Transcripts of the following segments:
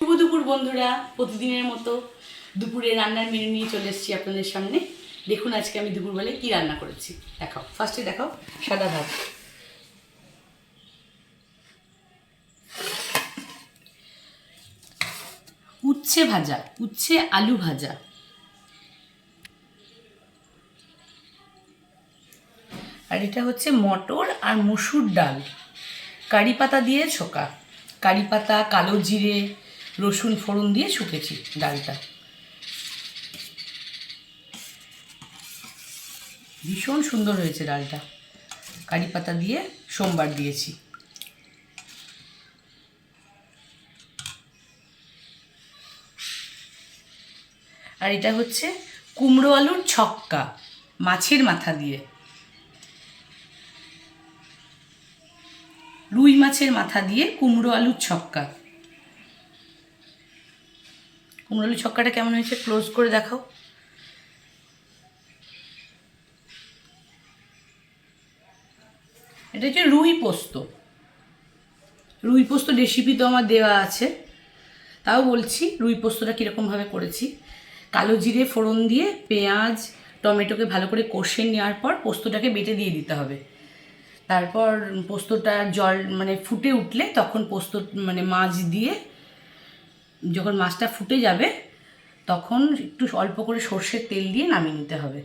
শুভ দুপুর বন্ধুরা, প্রতিদিনের মতো দুপুরে রান্নার মেনু নিয়ে চলে এসেছি আপনাদের সামনে। দেখুন আজকে আমি দুপুরবেলায় কি রান্না করেছি। দেখাও ফার্স্টে দেখাও সাদা ভাত। উচ্ছে ভাজা, উচ্ছে আলু ভাজা। আর এটা হচ্ছে মটর আর মসুর ডাল। কারি পাতা দিয়ে ছোকা। কারি পাতা, কালো জিরে রসুন ফোড়ন দিয়ে শুকেছি ডালটা। ভীষণ সুন্দর হয়েছে ডালটা। কারি পাতা দিয়ে সোমবার দিয়েছি। আর এটা হচ্ছে কুমড়ো আলুর ছক্কা মাছের মাথা দিয়ে। রুই মাছের মাথা দিয়ে কুমড়ো আলুর ছক্কা। আলুর ছক্কাটা কেমন হয়েছে ক্লোজ করে দেখাও। এটা হচ্ছে রুই পোস্ত। রুই পোস্ত রেসিপি তো আমার দেওয়া আছে। তাও বলছি রুই পোস্তটা কীরকমভাবে করেছি। কালো জিরে ফোড়ন দিয়ে পেঁয়াজ, টমেটোকে ভালো করে কষে নেওয়ার পর পোস্তটাকে বেটে দিয়ে দিতে হবে। তারপর পোস্তটা জল মানে ফুটে উঠলে তখন পোস্ত মানে মাছ দিয়ে যখন মাছটা ফুটে যাবে, তখন একটু অল্প করে সর্ষের তেল দিয়ে নামিয়ে নিতে হবে।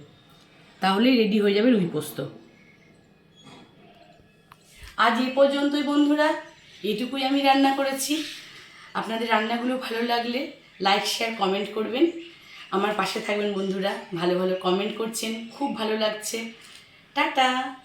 তাহলেই রেডি হয়ে যাবে রুই পোস্ত। আজ এ পর্যন্তই বন্ধুরা, এটুকুই আমি রান্না করেছি। আপনাদের রান্নাগুলো ভালো লাগলে লাইক শেয়ার কমেন্ট করবেন। আমার পাশে থাকবেন বন্ধুরা, ভালো ভালো কমেন্ট করছেন, খুব ভালো লাগছে। টাটা!